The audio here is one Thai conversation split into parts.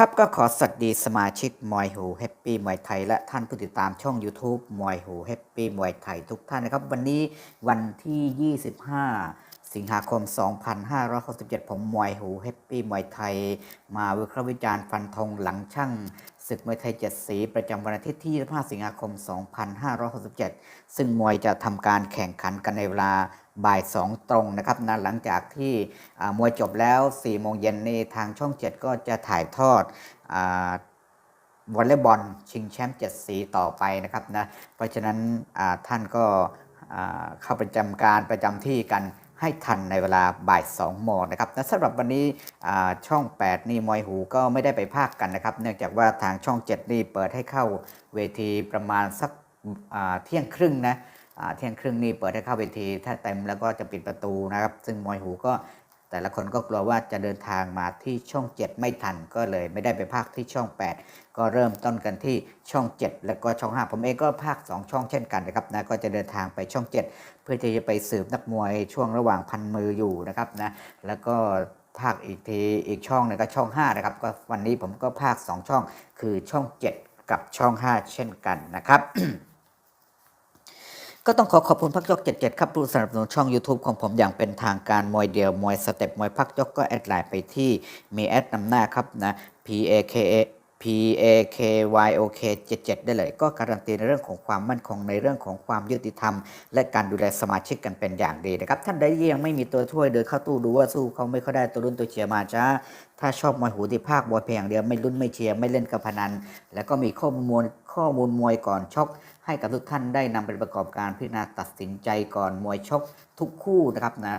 ครับก็ขอสวัสดีสมาชิกมวยหูแฮปปี้มวยไทย และท่านผู้ติดตามช่อง YouTube มวยหูแฮปปี้มวยไทยทุกท่านนะครับ วันนี้วันที่ 25 สิงหาคม 2567 ผมมวยหูแฮปปี้มวยไทย มาวิเคราะห์วิจารณ์ฟันธงหลังช่างศึกมวยไทยเจ็ดสีประจำวันอาทิตย์ที่ 25 สิงหาคม 2567 ซึ่งมวยจะทำการแข่งขันกันในเวลา บ่าย2ตรงนะครับนะหลังจากที่มวยจบแล้ว4โมงเย็นนี่ทางช่อง 7 ก็จะถ่ายทอดอวอลเลย์บอลชิงแชมป์เจ็ดสีต่อไปนะครับนะเพราะฉะนั้นท่านก็เข้าประจำการประจำที่กันให้ทันในเวลาบ่าย2โมงนะครับและสำหรับวันนี้ช่อง 8 นี่มวยหูก็ไม่ได้ไปภาคกันนะครับ เนื่องจากว่าทางช่อง 7 นี่เปิดให้เข้าเวทีประมาณสักเที่ยงครึ่งนะ เที่ยงครึ่งนี่เปิดให้เข้าเวทีถ้าเต็มแล้วก็จะปิดประตูนะครับ ซึ่งมวยหูก็แต่ละคนก็กลัวว่าจะเดินทางมาที่ช่อง 7 ไม่ทันก็เลยไม่ได้ไปภาคที่ช่อง 8 ก็เริ่มต้นกันที่ช่อง 7 แล้วก็ช่อง 5 ผมเองก็ภาค 2 ช่องเช่นกันนะครับนะก็จะเดินทางไปช่อง 7 เพื่อที่จะไปสืบนักมวยช่วงระหว่างพันมืออยู่นะครับนะแล้วก็ภาคอีกทีอีกช่องหนึงก็ช่อง 5 นะครับ ก็วันนี้ผมก็ภาค 2 ช่องคือช่อง 7 กับช่อง 5 เช่นกันนะครับ ก็ต้องขอขอบคุณพักยก 77 ครับผู้สนับสนุนช่อง YouTube ของผมอย่างเป็นทางการมวยเดียว มวยสเต็ปมวยพักยกก็แอดไลน์ไปที่มีแอดนำหน้าครับนะ P A K A P A K Y O K 77 ได้เลย ก็การันตีในเรื่องของความมั่นคงในเรื่องของความยุติธรรม และการดูแลสมาชิกกันเป็นอย่างดีนะครับ ท่านใดที่ยังไม่มีตัวช่วยเดินเข้าตู้ดูว่าสู้เขาไม่ค่อยได้ตัวรุ่นตัวเชียร์มาจ้าถ้าชอบมวยหูที่ภาคบอยเพียงเดียวไม่ลุ้นไม่เชียร์ไม่เล่นกับพนัน แล้วก็มีข้อมูลข้อมูลมวยก่อนชกให้กับทุกท่านได้นำไปประกอบการพิจารณาตัดสินใจก่อนมวยชกทุกคู่นะครับนะ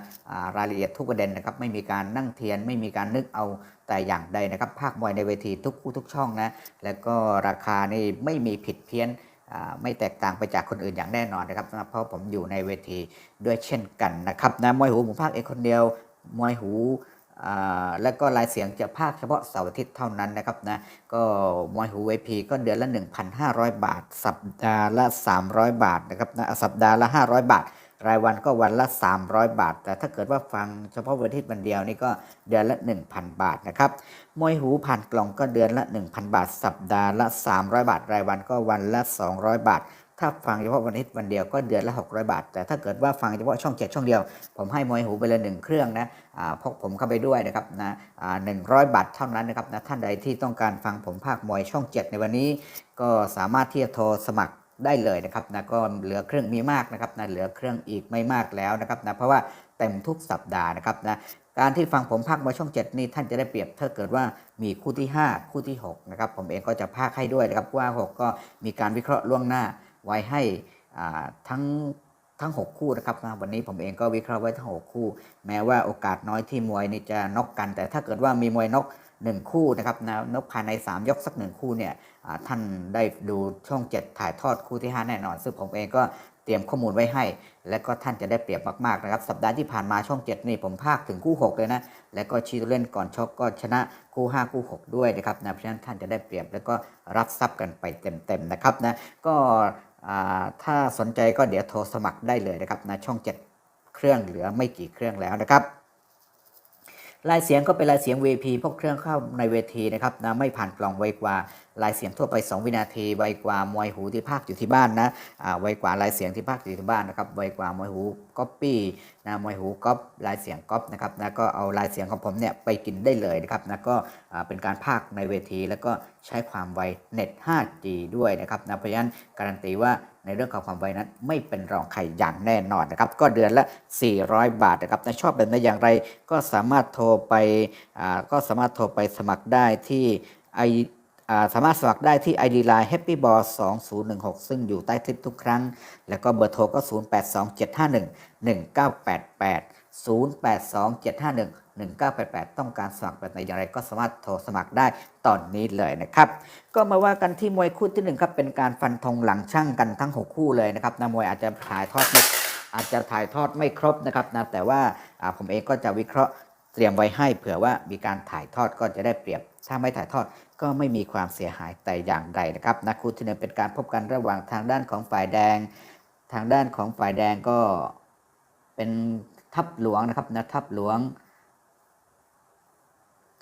รายละเอียดทุกประเด็นนะครับไม่มีการนั่งเทียนไม่มีการนึกเอา แต่อย่างใดนะครับ ภาคมวยในเวทีทุกคู่ทุกช่องนะ แล้วก็ราคานี่ไม่มีผิดเพี้ยนไม่แตกต่างไปจากคนอื่นอย่างแน่นอนนะครับ เพราะผมอยู่ในเวทีด้วยเช่นกันนะครับนะมวยหูผมภาคเองคนเดียวมวยหูแล้วก็ลายเสียงจะภาคเฉพาะเสาร์อาทิตย์เท่านั้นนะครับนะก็มวยหูเวพีก็เดือนละ 1,500 บาท สัปดาห์ละ 300 บาทนะครับนะสัปดาห์ละ 500 บาท รายวันก็วันละ 300 บาท แต่ถ้าเกิดว่าฟังเฉพาะวันอาทิตย์วันเดียวนี่ก็เดือนละ 1,000 บาทนะครับมวยหูผ่านกล่องก็เดือนละ 1,000 บาท สัปดาห์ละ 300 บาท รายวันก็วันละ 200 บาท ถ้าฟังเฉพาะวันอาทิตย์วันเดียวก็เดือนละ 600 บาท แต่ถ้าเกิดว่าฟังเฉพาะช่องเจ็ดช่องเดียว ผมให้มวยหูไปเลยหนึ่งเครื่องนะพกผมเข้าไปด้วยนะครับนะหนึ่งร้อยบาทเท่านั้นนะครับนะท่านใดที่ต้องการฟังผมภาคมวยช่อง7ในวันนี้ ก็สามารถที่จะโทรสมัคร ได้เลยนะครับนะก็เหลือเครื่องมีมากนะครับนะเหลือเครื่องอีกไม่มากแล้วนะครับนะเพราะว่าเต็มทุกสัปดาห์นะครับนะการที่ฟังผมภาคมวยช่อง 7 นี่ท่านจะได้เปรียบถ้าเกิดว่ามีคู่ที่ 5 คู่ที่ 6 นะครับ ผมเองก็จะภาคให้ด้วยนะครับว่า 6 ก็มีการวิเคราะห์ล่วงหน้าไว้ให้อ่าทั้งทั้ง 6 คู่นะครับนะวันนี้ผมเองก็วิเคราะห์ไว้ทั้ง 6 คู่ แม้ว่าโอกาสน้อยที่มวยนี่จะนกกัน แต่ถ้าเกิดว่ามีมวยน็ อก1คู่นะครับนะนกภายใน 3 ยกสัก1คู่เนี่ยท่านได้ดูช่อง 7 ถ่ายทอดคู่ที่ 5 แน่นอน ซึ่งผมเองก็เตรียมข้อมูลไว้ให้ และก็ท่านจะได้เปรียบมากๆนะครับ สัปดาห์ที่ผ่านมาช่อง 7 นี่ผมพากถึงคู่ 6 เลยนะ แล้วก็ชี้ตัวเล่นก่อนชกก็ชนะคู่ 5 คู่ 6 ด้วยนะครับนะเพราะฉะนั้นท่านจะได้เปรียบแล้วก็รับทรัพย์กันไปเต็มๆนะครับนะก็ถ้าสนใจก็เดี๋ยวโทรสมัครได้เลยนะครับนะช่อง 7 เครื่องเหลือไม่กี่เครื่องแล้วนะครับ ลายเสียงก็เป็นลายเสียง VP พวกเครื่องเข้าในเวทีนะครับนะไม่ผ่านกล่องไวกว่า ลายเสียงทั่วไป 2 วินาทีไวกว่ามวยหูที่ภาคอยู่ที่บ้านนะอ่าไวกว่าลายเสียงที่ภาคอยู่ที่บ้านนะครับไวกว่ามวยหูก๊อปปี้นะมวยหูก๊อปลายเสียงก๊อปนะครับนะก็เอาลายเสียงของผมเนี่ยไปกินได้เลยนะครับนะก็อ่าเป็นการภาคในเวที แล้วก็ใช้ความไวเน็ต 5G ด้วยนะครับนะเพราะฉะนั้นการันตีว่าในเรื่องของความไวนั้นไม่เป็นรองใครอย่างแน่นอนนะครับ ก็เดือนละ 400 บาทนะครับถ้าชอบแบบไหนอย่างไรก็สามารถโทรไปอ่าก็สามารถโทรไปสมัครได้ที่ไอ สามารถสมัครได้ที่ ID Line Happy Ball 2016 ซึ่งอยู่ใต้คลิปทุกครั้ง แล้วก็เบอร์โทรก็ 082751 1988 082751ต้องการสมัครแบบไหนอย่างไรก็สามารถโทรสมัครได้ตอนนี้เลยนะครับ ก็มาว่ากันที่มวยคู่ที่หนึ่งครับ เป็นการฟันธงหลังช่างกันทั้ง 6 คู่เลยนะครับนะมวยอาจจะถ่ายทอดไม่อาจจะถ่ายทอดไม่ครบนะครับนะแต่ว่าผมเองก็จะวิเคราะห์เตรียมไว้ให้เผื่อว่ามีการถ่ายทอดก็จะได้เปรียบถ้าไม่ถ่ายทอด ก็ไม่มีความเสียหายแต่อย่างใดนะครับนักคู่ที่หนึ่งเป็นการพบกันระหว่างทางด้านของฝ่ายแดง ทางด้านของฝ่ายแดงก็เป็นทัพหลวงนะครับนะทัพหลวง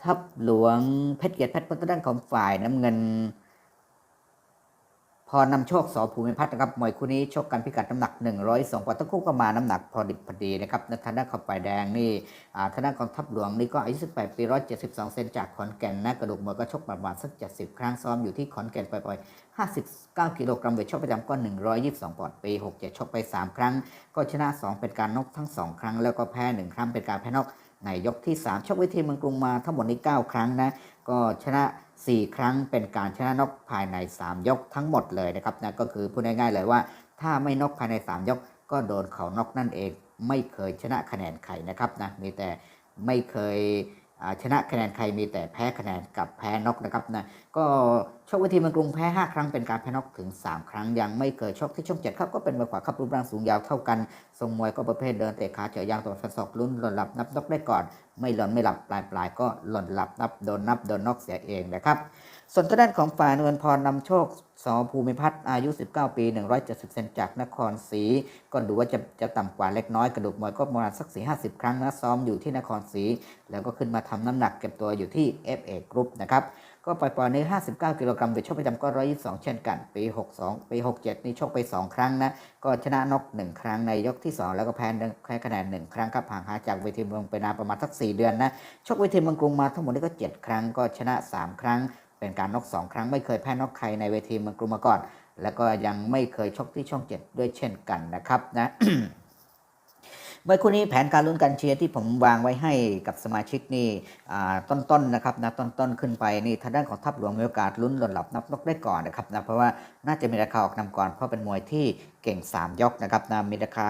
ทัพหลวงเพชรเกียรติเพชรพัฒด้านของฝ่ายน้ำเงิน พอนำโชคสอภูมิพัฒน์นะครับมวยคู่นี้ชกกันพิกัดน้ำหนัก 102ปอนด์ทั้งคู่ก็มาน้ำหนักพอดิบพอดีนะครับในทางด้านของฝ่ายแดงนี่อ่าทางด้านของทัพหลวงนี่ก็อายุ18ปี172เซนจากขอนแก่นนะกระดูกมวยก็ชกประมาณสัก 70 ครั้งซ้อมอยู่ที่ขอนแก่นปล่อยๆ59กิโลกรัมเวทชกประจำก็ 122ปอนด์ปี67ชกไป 3 ครั้ง ก็ชนะ 2 เป็นการนอกทั้ง 2 ครั้ง แล้วก็แพ้ 1 ครั้งเป็นการแพ้นอกในยกที่ 3ชกเวทีเมืองกรุงมาทั้งหมดนี้9ครั้งนะก็ชนะ 4 ครั้งเป็นการชนะนกภายใน 3 ยกทั้งหมดเลยนะครับนะก็คือพูดง่ายๆเลยว่า ถ้าไม่นอกภายใน 3 ยก ก็โดนเขานอกนั่นเอง ไม่เคยชนะคะแนนใครนะครับนะมีแต่ไม่เคย ชนะคะแนนใครมีแต่แพ้คะแนนกับแพ้นอกนะครับนะก็ชกเวทีเมืองกรุงแพ้ 5 ครั้งเป็นการแพ้นอกถึง 3 ครั้งยังไม่เคยชกที่ช่องเจ็ดครับก็เป็นมวยขวาครับรูปร่างสูงยาวเท่ากันทรงมวยก็ประเภทเดินเตะขาเจาะยางตัวฟันศอกลุ้นหล่นหลับนับนกได้ก่อน ไม่หล่นไม่หลับปลายปลายๆก็หล่นหลับนับโดนนับโดนนอกเสียเองนะครับ ส่วนทางด้านของฝ่ายเงินพรนำโชคสอภูมิพัฒน์อายุ 19 ปี 170 เซนจากนครศรีก็ดูว่าจะจะต่ำกว่าเล็กน้อยกระดูกมวยก็ประมาณสัก 4 50 ครั้งนะซ้อมอยู่ที่นครศรีแล้วก็ขึ้นมาทำน้ำหนักเก็บตัวอยู่ที่ FA Group นะครับก็ปล่อยๆใน59 กิโลกรัมโดยชกประจำก็ 122 เช่นกัน ปี 62 ปี 67 นี่ชกไป 2 ครั้งนะ ก็ชนะนก1 ครั้งในยกที่ 2 แล้วก็แพ้แพ้คะแนน 1 ครั้งครับห่างหายจากเวทีเมืองไปนานประมาณสัก 4 เดือนนะ ชกเวทีเมืองกรุงมาทั้งหมดนี่ก็ 7 ครั้ง ก็ชนะ 3 ครั้ง เป็นการนก2ครั้งไม่เคยแพ้นกใครในเวทีเมืองกรุงมาก่อน แล้วก็ยังไม่เคยชกที่ช่อง7ด้วยเช่นกันนะครับนะเมื่อคู่นี้แผนการลุ้นการเชียร์ที่ผมวางไว้ให้กับสมาชิกนี่ต้นๆนะครับนะต้นๆขึ้นไปนี่ทางด้านของทัพหลวงมีโอกาสลุ้นหล่นหลับนับนกได้ก่อนนะครับนะเพราะว่าน่าจะมีราคาออกนำก่อนเพราะเป็นมวยที่เก่ง 3 ยกนะครับนะมีราคา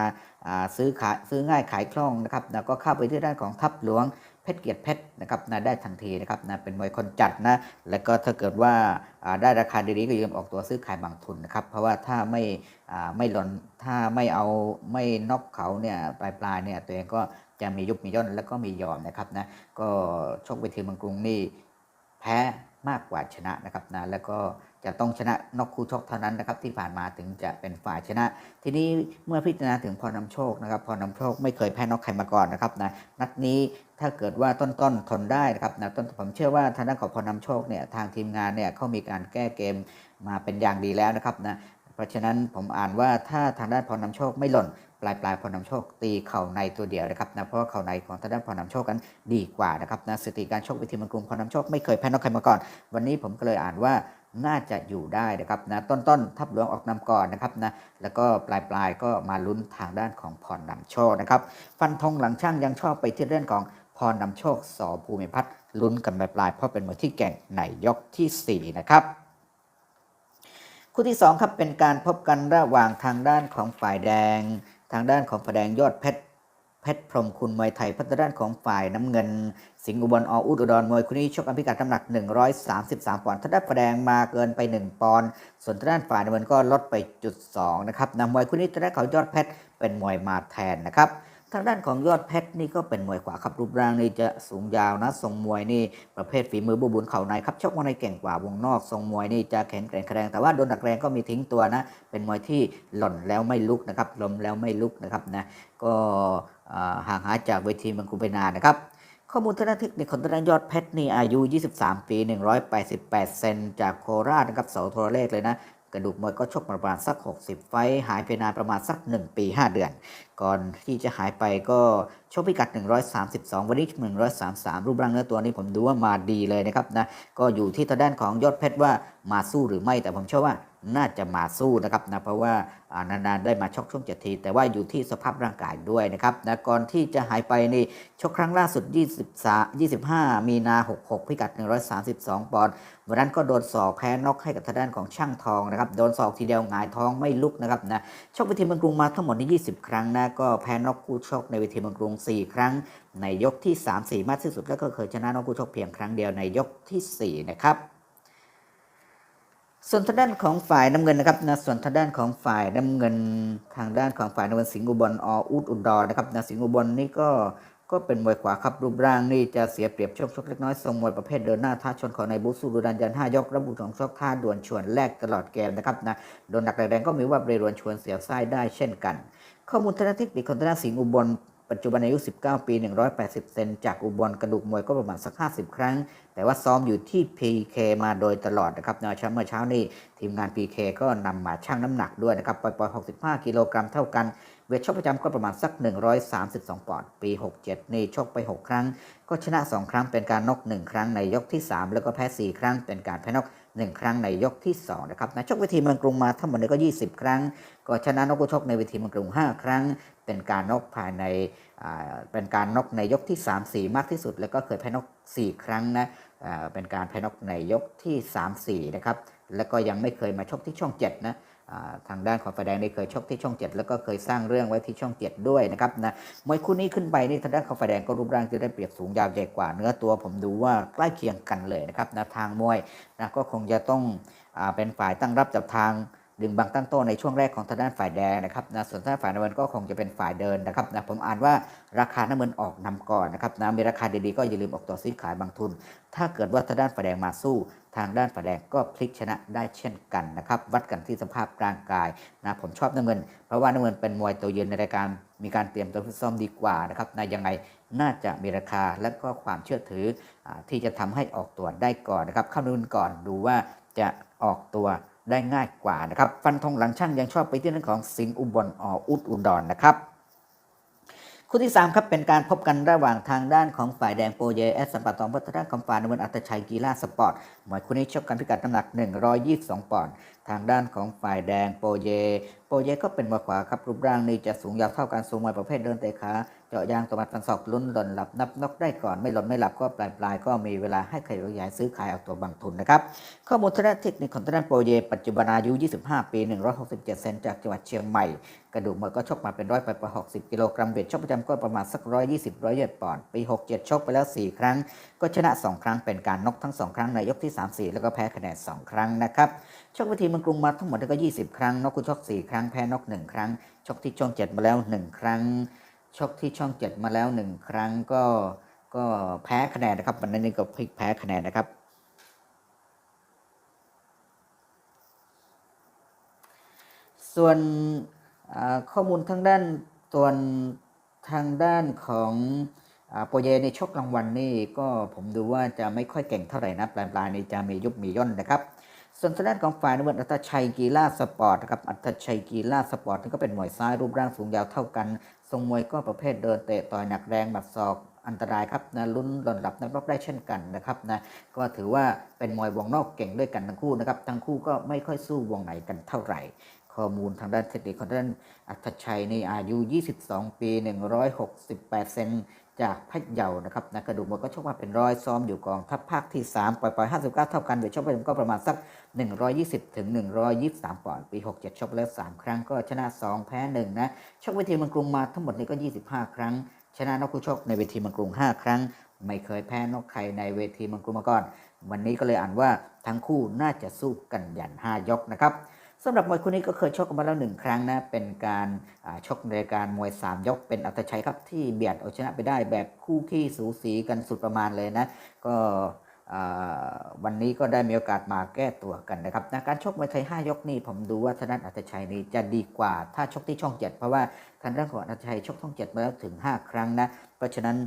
อ่าซื้อขายซื้อง่ายขายคล่องนะครับนะก็เข้าไปที่ด้านของทัพหลวง เพชรเกียรติเพชรนะครับนะได้ทันทีนะครับนะเป็นมวยคนจัดนะแล้วก็ถ้าเกิดว่าได้ราคาดีๆก็ยืมออกตัวซื้อขายบางทุนนะครับ เพราะว่าถ้าไม่ไม่หล่นถ้าไม่เอาไม่นอกเขาเนี่ยปลายปลายๆเนี่ยตัวเองก็จะมียุบมีย่นแล้วก็มียอมนะครับนะก็ชกเวทีเมืองกรุงนี่แพ้มากกว่าชนะนะครับนะแล้วก็จะต้องชนะนอกคู่ชกเท่านั้นนะครับที่ผ่านมาถึงจะเป็นฝ่ายชนะ ทีนี้เมื่อพิจารณาถึงพรนำโชคนะครับพรนำโชคไม่เคยแพ้นอกใครมาก่อนนะครับนะนัดนี้ ถ้าเกิดว่าต้นๆทนได้นะครับนะต้นผมเชื่อว่าทางด้านของพรนำโชคเนี่ยทางทีมงานเนี่ยเขามีการแก้เกมมาเป็นอย่างดีแล้วนะครับนะเพราะฉะนั้นผมอ่านว่าถ้าทางด้านพรนำโชคไม่หล่น ปลายปลายพรนำโชคตีเข่าในตัวเดียวนะครับนะเพราะว่าเข่าในของทางด้านพรนำโชคนั้นดีกว่านะครับนะสถิติการชกวิธีมังกรพรนำโชคไม่เคยแพ้นอกใครมาก่อน วันนี้ผมก็เลยอ่านว่าน่าจะอยู่ได้นะครับนะต้นต้นๆทับหลวงออกนำก่อนนะครับนะแล้วก็ปลายปลายก็มาลุ้นทางด้านของพรนำโชคนะครับฟันธงหลังช่างยังชอบไปที่เรื่องของ พรนำโชคสอภูมิพัฒน์ลุ้นกันปลายปลายเพราะเป็นมวยที่เก่งในยกทีสี่ 4 นะครับคู่ที่2ครับเป็นการพบกันระหว่างทางด้านของฝ่ายแดง ทางด้านของฝ่ายแดงยอดเพชรเพชรพรหมคุณมวยไทยพัฒด้านของฝ่ายน้ำเงิน สิงห์อุบลออุดอุดรมวยคู่นี้ชกกันพิกัดน้ำหนัก 133 ปอนด์ทางด้านฝ่ายแดงมาเกินไป 1 ปอนด์ส่วนทางด้านฝ่ายน้ำเงินก็ลดไปจุด2นะครับนำมวยคู่นี้ทางด้านของยอดเพชรเป็นมวยมาแทนนะครับ ทางด้านของยอดเพชรนี่ก็เป็นมวยขวาครับรูปร่างนี่จะสูงยาวนะทรงมวยนี่ประเภทฝีมือบุบุญเข่าในครับชกวงในเก่งกว่าวงนอกทรงมวยนี่จะแข็งแกร่งแข็งแต่ว่าโดนดักแรงก็มีทิ้งตัวนะ เป็นมวยที่หล่นแล้วไม่ลุกนะครับล้มแล้วไม่ลุกนะครับนะก็ห่างหายจากเวทีเมังคุไปนานนะครับข้อมูลทางด้านเทคนิคของทางด้านยอดเพชรนี่อายุ 23 ปี 188 เซนจากโคราชนะครับเสาโทรเลขเลยนะ กระดูกมวยก็ชกประมาณสัก 60 ไฟท์หายไปนานประมาณสัก 1 ปี 5 เดือน ก่อนที่จะหายไปก็ชกพิกัด 132 วันนี้ 133 รูปร่างเนื้อตัวนี้ผมดูว่ามาดีเลยนะครับนะก็อยู่ที่ทางด้านของยอดเพชรว่ามาสู้หรือไม่แต่ผมเชื่อว่า น่าจะมาสู้นะครับนะเพราะว่านานๆได้มาชกช่วงเจ็ดที แต่ว่าอยู่ที่สภาพร่างกายด้วยนะครับนะก่อนที่จะหายไปนี่ชกครั้งล่าสุด 23 25 มีนา 66 พิกัด 132 ปอนด์วันนั้นก็โดนศอกแพ้น็อกให้กับทางด้านของช่างทองนะครับโดนศอกทีเดียวหงายท้องไม่ลุกนะครับนะชกเวทีเมืองกรุงมาทั้งหมดนี่20 ครั้งนะก็แพ้น็อกคู่ชกในเวทีเมืองกรุง 4 ครั้ง ในยกที่ 3 4 มากที่สุดแล้วก็เคยชนะน็อกคู่ชกเพียงครั้งเดียวในยกทีสี่4 นะครับ ส่วนทางด้านของฝ่ายน้ำเงินนะครับนะส่วนทางด้านของฝ่ายน้ำเงินทางด้านของฝ่ายน้ำเงินสิงห์อุบลออุดอุดรนะครับนะสิงห์อุบลนี่ก็ก็เป็นมวยขวาครับรูปร่างนี่จะเสียเปรียบช่วงชกเล็กน้อยทรงมวยประเภทเดินหน้าท้าชนของในบุสูรุดันยันห้ายกระบุของชกท่าด่วนชวนแลกตลอดเกมนะครับนะโดนหนักแรงก็มีว่าเรรวนชวนเสียบไส้ได้เช่นกัน ข้อมูลทางด้านเทคนิคของทางด้านสิงห์อุบล ปัจจุบันอายุ 19 ปี 180 เซนจากอุบลกระดูกมวยก็ประมาณสัก 50 ครั้ง แต่ว่าซ้อมอยู่ที่ PK มาโดยตลอดนะครับในเช้าเมื่อเช้านี้ทีมงาน PK ก็นำมาชั่งน้ำหนักด้วยนะครับปล่อยๆ 65 กิโลกรัมเท่ากันเวทชกประจำก็ประมาณสัก 132 ปอนด์ ปี 67 นี่ชกไป 6 ครั้ง ก็ชนะ 2 ครั้งเป็นการนอก 1 ครั้งในยกที่ 3 แล้วก็แพ้ 4 ครั้งเป็นการแพ้นอก 1 ครั้งในยกที่2นะครับนะชกเวทีเมืองกรุงมาทั้งหมดเลยก็ 20 ครั้ง ก็ชนะนกชกในเวทีเมืองกรุง 5 ครั้ง เป็นการนกภายในอ่าเป็นการนกในยกที่ 3 4 มากที่สุด แล้วก็เคยแพ้นก 4 ครั้งนะอ่าเป็นการแพ้นกในยกที่ 3 4 นะครับแล้วก็ยังไม่เคยมาชกที่ช่อง 7 นะ ทางด้านของไฟแดงได้เคยชกที่ช่องเจ็ดแล้วก็เคยสร้างเรื่องไว้ที่ช่องเจ็ดด้วยนะครับนะมวยคู่นี้ขึ้นไปนี่ทางด้านของไฟแดงก็รูปร่างจะได้เปรียบสูงยาวใหญ่กว่า เนื้อตัวผมดูว่าใกล้เคียงกันเลยนะครับนะทางมวยนะก็คงจะต้องอเป็นฝ่ายตั้งรับจับทาง ดึงบังตั้งโต้ในช่วงแรกของทางด้านฝ่ายแดงนะครับนะส่วนทางด้านฝ่ายน้ำเงินก็คงจะเป็นฝ่ายเดินนะครับนะผมอ่านว่าราคาน้ำเงินออกนำก่อนนะครับนะมีราคาดีๆก็อย่าลืมออกตัวซื้อขายบางทุน ถ้าเกิดว่าทางด้านฝ่ายแดงมาสู้ ทางด้านฝ่ายแดงก็พลิกชนะได้เช่นกันนะครับวัดกันที่สภาพร่างกายนะผมชอบน้ำเงิน เพราะว่าน้ำเงินเป็นมวยตัวยืนในรายการมีการเตรียมตัวฟิตซ้อมดีกว่านะครับนะยังไงน่าจะมีราคาและก็ความเชื่อถืออที่จะทำให้ออกตัวได้ก่อนนะครับเข้านุ่นก่อนดูว่าจะออกตัว ได้ง่ายกว่านะครับ ฟันธงหลังช่างยังชอบไปที่เรื่องของสิงห์อุบลออุดอุดรนนะครับคู่ที่ 3 ครับเป็นการพบกันระหว่างทางด้านของฝ่ายแดงโปรเยแอสสัมปตองพัฒนาของฝ่ายนวลอัตชัยกีฬาสปอร์ตมวยคู่นี้ชกกันพิกัดน้ำหนัก 122 ปอนด์ทางด้านของฝ่ายแดงโปรเยโปรเยก็เป็นมวยขวาครับรูปร่างนี่จะสูงยาวเท่ากันสูงมวยประเภทเดินเตะขาเจาะยางตวัดฟันศอกลุ้นหล่นหลับนับนกได้ก่อนไม่หล่นไม่หลับก็ปลายปลายก็มีเวลาให้ใครขยายซื้อขายเอาตัวบางทุนนะครับข้อมูลทางด้านเทคนิคของทางด้านโปรเยปัจจุบันอายุ 25 ปี 167 เซนจากจังหวัดเชียงใหม่ กระดูกมวยก็ชกมาเป็นร้อยไปประ60กิโลกรัมเบ็ดชกประจำก็ประมาณสัก120 100เยดปอนด์ปี67ชกไปแล้ว4ครั้ง ก็ชนะ2ครั้งเป็นการนกทั้ง2ครั้งในยกที่3 4แล้วก็แพ้คะแนน2ครั้งนะครับ ชกเวทีเมืองกรุงมาทั้งหมดก็ 20 ครั้งนกคุณชก4 ครั้งแพ้นก1ครั้ง ชกที่ช่อง7มาแล้ว 1 ครั้ง ชกที่ช่อง 7 มาแล้ว 1 ครั้งก็ก็แพ้คะแนนนะครับวันนั้ก็พลิกแพ้คะแนนนะครับส่วนข้อมูลทางด้านส่วนทางด้านของโปรเยในชกรางวัลนี่ก็ผมดูว่าจะไม่ค่อยเก่งเท่าไหร่นะปลายปลายๆนี่จะมียุบมีย่นนะครับ ส่วนทางด้านของฝ่ายน้ำเงินอัตชัยกีฬาสปอร์ตนะครับอัตชัยกีฬาสปอร์ตนี่ก็เป็นมวยซ้ายรูปร่างสูงยาวเท่ากันทรงมวยก็ประเภทเดินเตะต่อยหนักแรงหมัดศอกอันตรายครับนะลุ้นหล่นหลับนับรอบได้เช่นกันนะครับนะก็ถือว่าเป็นมวยวงนอกเก่งด้วยกันทั้งคู่นะครับทั้งคู่ก็ไม่ค่อยสู้วงไหนกันเท่าไหร่ ข้อมูลทางด้านเทคนิคของด้านอัตชัยในอายุ 22 ปี 168 เซน จากพะเยานะครับนะกระดูกมวยก็ชกมาเป็นร้อยซ้อมอยู่กองทัพภาคที่ 3 ปล่อยปล่อย59 เท่ากันเวทชกไปก็ประมาณสัก 120 ถึง 123 ปอนด์ปี 67 ชกแล้ว 3 ครั้งก็ชนะ 2 แพ้ 1 นะชกเวทีเมืองกรุงมาทั้งหมดนี้ก็ 25 ครั้ง ชนะนกคู่ชกในเวทีเมืองกรุง 5 ครั้ง ไม่เคยแพ้นกใครในเวทีเมืองกรุงมาก่อน วันนี้ก็เลยอ่านว่าทั้งคู่น่าจะสู้กันยัน5ยกนะครับ สำหรับมวยคู่นี้ก็เคยชกกันมาแล้วหนึ่งครั้งนะ เป็นการชกในรายการมวย 3 ยกเป็นอัตชัยครับที่เบียดเอาชนะไปได้แบบคู่ขี้สูสีกันสุดประมาณเลยนะ ก็วันนี้ก็ได้มีโอกาสมาแก้ตัวกันนะครับนะการชกมวยไทย 5 ยกนี่ผมดูว่าทางด้านอัตชัยนี่จะดีกว่าถ้าชกที่ช่อง 7 เพราะว่าทางด้านของอัตชัยชกช่อง 7 มาแล้วถึง 5 ครั้งนะ เพราะฉะนั้น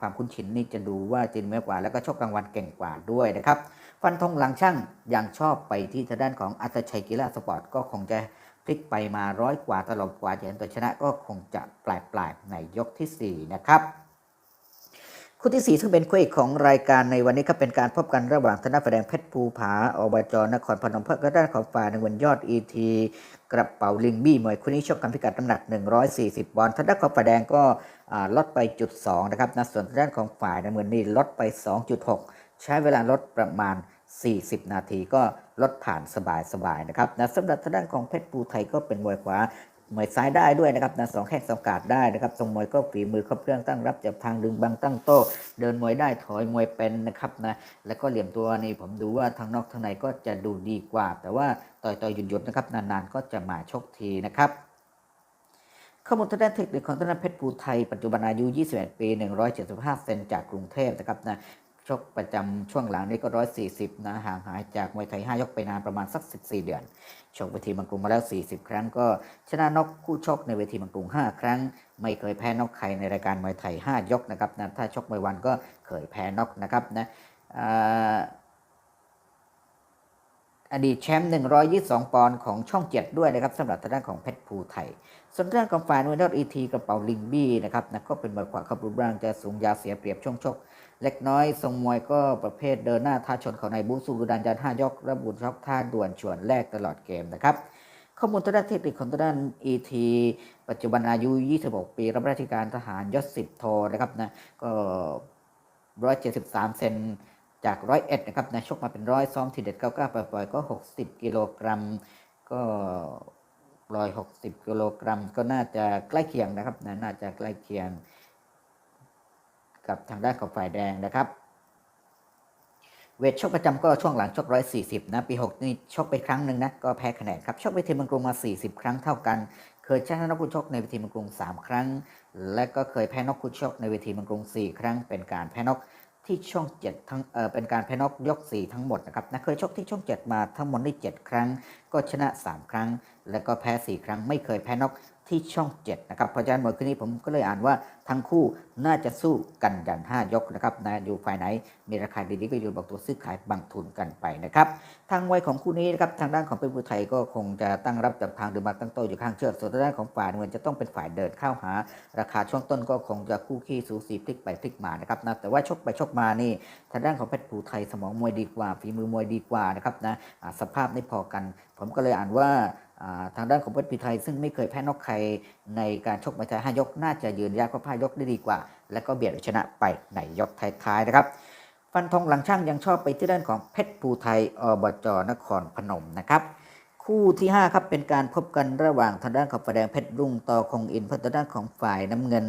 ความคุ้นชินนี่จะดูว่าจินเมื่อกว่า แล้วก็ชกรางวัลเก่งกว่าด้วยนะครับ ฟันธงหลังช่างยังชอบไปที่ทางด้านของอัตชัยกีฬาสปอร์ตก็คงจะพลิกไปมาร้อยกว่าตลอดกว่าจะเห็นตัวชนะก็คงจะปลายปลายๆในยกทีสี่ 4 นะครับคู่ที่ 4 ซึ่งเป็นคู่เอกของรายการในวันนี้ก็เป็นการพบกันระหว่างธนาแดงเพชรภูผาอบจนครพนมเพื่อก็ด้านของฝ่ายในวันยอดอีทีกระเป๋าลิงบี้มวยคู่นี้ชกกันพิกัดน้ำหนัก 140ปอนด์ทางด้านของฝ่ายแดงก็ลดไปจุด2นะครับนะส่วนทางด้านของฝ่ายน้ำเงินนี่ลดไป 2.6 ใช้เวลาลดประมาณ 40 นาทีก็ลดผ่านสบายๆนะครับนะสำหรับทางด้านของเพชรภูไทยก็เป็นมวยขวามวยซ้ายได้ด้วยนะครับนะสองแข้งสองกาดได้นะครับทรงมวยก็ฝีมือครบเครื่องตั้งรับจับทางดึงบังตั้งโต้เดินมวยได้ถอยมวยเป็นนะครับนะแล้วก็เหลี่ยมตัวนี่ผมดูว่าทางนอกทางในก็จะดูดีกว่า แต่ว่าต่อยต่อยหยุดหยุดๆนะครับนานๆก็จะมาชกทีนะครับข้อมูลทางด้านเทคนิคของทางด้านเพชรภูไทย ปัจจุบันอายุ 21 ปี 175 เซนจากกรุงเทพนะครับนะ ชกประจำช่วงหลังนี่ก็140นะห่างหายจากมวยไทย5ยกไปนานประมาณสัก14เดือนชกเวทีบางกรุงมาแล้ว40ครั้งก็ชนะนกคู่ชกในเวทีบางกรุง5ครั้ง ไม่เคยแพ้นกใครในรายการมวยไทย5ยกนะครับนะถ้าชกมวยวันก็เคยแพ้นกนะครับนะอดีตแชมป์ 122 ปอนด์ของช่อง 7 ด้วยนะครับสำหรับทางด้านของเพชรภูไทย ส่วนเรื่องของฝ่ายมวยนอตอีทีกระเป๋าลิงบี้นะครับนะก็เป็นมวยขวาขับรูปร่างจะสูงยาวเสียเปรียบช่วงชก เล็กน้อยทรงมวยก็ประเภทเดินหน้าท่าชนเขาในบูสูรุดันยันห้ายกระบุช็อกท่าด่วนชวนแรกตลอดเกมนะครับ ข้อมูลทางด้านเทคนิคของทางด้าน ET ปัจจุบันอายุ 26 ปี รับราชการทหารยศสิบโทนะครับนะก็ 173 เซนจากร้อยเอ็ดนะครับนะชกมาเป็นร้อยซ้อมทีเด็ด99ปล่อยๆ ก็ 60 กิโลกรัมก็ร้อยหกสิบกิโลกรัมก็น่าจะใกล้เคียงนะครับนะน่าจะใกล้เคียง กับทางด้านของฝ่ายแดงนะครับเวทชกประจำก็ช่วงหลังชก140นะปี6นี่ชกไปครั้งหนึ่งนะก็แพ้คะแนนครับชกเวทีเมืองกรุงมา40ครั้งเท่ากัน เคยชนะนกคู่ชกในเวทีเมืองกรุง3ครั้ง และก็เคยแพ้นกคู่ชกในเวทีเมืองกรุง4ครั้ง เป็นการแพ้นกที่ช่อง7ทั้งเออเป็นการแพ้นกยก4ทั้งหมดนะครับนะเคยชกที่ช่อง7มาทั้งหมดได้7ครั้ง ก็ชนะ3ครั้ง และก็แพ้4ครั้ง ไม่เคยแพ้นก ที่ช่อง 7 นะครับ เพราะฉะนั้นมวยคืนนี้ผมก็เลยอ่านว่าทั้งคู่น่าจะสู้กันยัน 5 ยกนะครับนะอยู่ฝ่ายไหน มีราคาดีๆก็อยู่บอกตัวซื้อขายบังทุนกันไปนะครับ ทางมวยของคู่นี้นะครับทางด้านของเป็นผู้ไทยก็คงจะตั้งรับจับทางหรือมาตั้งโต้อยู่ข้างเชือกส่วนทางด้านของฝ่ายเงินจะต้องเป็นฝ่ายเดินเข้าหา ราคาช่วงต้นก็คงจะคู่ขี้สูสีพลิกไปพลิกมานะครับนะแต่ว่าชกไปชกมานี่ทางด้านของเพชรภูไทยสมองมวยดีกว่าฝีมือมวยดีกว่านะครับนะสภาพไม่พอกัน ผมก็เลยอ่านว่า ทางด้านของเพชรภูไทยซึ่งไม่เคยแพ้นอกใครในการชกมวยไทยห้ายกน่าจะยืนยากก็พ่ายยกได้ดีกว่า และก็เบียดเอาชนะไปในยกท้ายๆนะครับ ฟันธงหลังช่างยังชอบไปที่ด้านของเพชรภูไทยอบจนครพนมนะครับ คู่ที่ 5 ครับเป็นการพบกันระหว่างทางด้านของฝ่ายแดงเพชรรุ่งต่อคงอินทร์ทางด้านของฝ่ายน้ำเงิน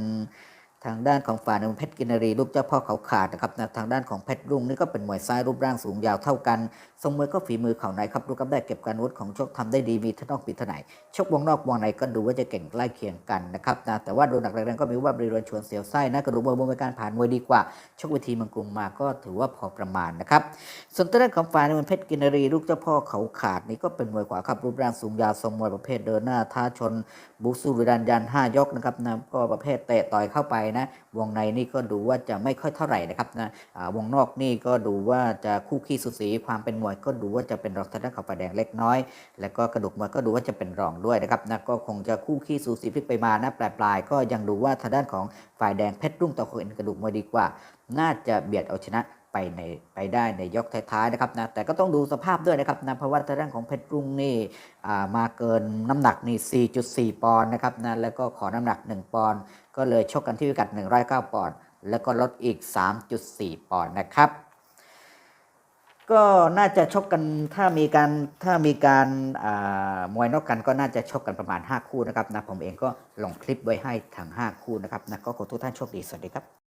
ทางด้านของฝ่ายนเงินเพชรกินรีรูปเจ้าพ่อเขาขาดนะครับนะทางด้านของเพชรรุ่งนี่ก็เป็นมวยซ้ายรูปร่างสูงยาวเท่ากันทรงมวยก็ฝีมือเข่าในครับรูปกำได้เก็บการวุธของชกทำได้ดีมีทั้งนอกปีทนายชกวงนอกวงในก็ดูว่าจะเก่งใกล้เคียงกันนะครับนะแต่ว่าโดนหนักแรงก็มีว่าบริเวณชวนเสียวไส้นะกระดูกมวยบนการผ่านมวยดีกว่า ชกเวทีมืองกรุงมาก็ถือว่าพอประมาณนะครับส่วนทางด้านของฝ่ายนเงินเพชรกินรีลูกเจ้าพ่อเขาขาดนี่ก็เป็นมวยขวาครับรูปร่างสูงยาวทรงมวยประเภทเดินหน้าท้าชนบุกสู้ดุดันยัน5ยกนะครับนะก็ประเภทเตะต่อยเข้าไปนะวงในนี่ก็ดูว่าจะไม่ค่อยเท่าไหร่นะครับนะวงนอกนี่ก็ดูว่าจะคู่ขี้สุสีความเป็นมวยก็ดูว่าจะเป็นรองทางด้านของฝ่ายแดงเล็กน้อย แล้วก็กระดูกมวยก็ดูว่าจะเป็นรองด้วยนะครับนะก็คงจะคู่ขี้สุสีพลิกไปมานะปลายๆก็ยังดูว่าทางด้านของฝ่ายแดงเพชรรุ่งต่อคนกระดูกมวยดีกว่า น่าจะเบียดเอาชนะ ไปในไปได้ในยกท้ายๆนะครับนะแต่ก็ต้องดูสภาพด้วยนะครับนะเพราะว่าทางด้านของเพชรรุ่งนี่มาเกินน้ำหนักนี่4.4 ปอนด์นะครับนะแล้วก็ขอน้ำหนัก 1 ปอนด์ก็เลยชกกันที่พิกัด 109 ปอนด์แล้วก็ลดอีก 3.4 ปอนด์นะครับก็น่าจะชกกันถ้ามีการถ้ามีการมวยนอกกันก็น่าจะชกกันประมาณ 5 คู่นะครับนะผมเองก็ลงคลิปไว้ให้ทั้ง5คู่นะครับนะก็ขอทุกท่านโชคดี สวัสดีครับ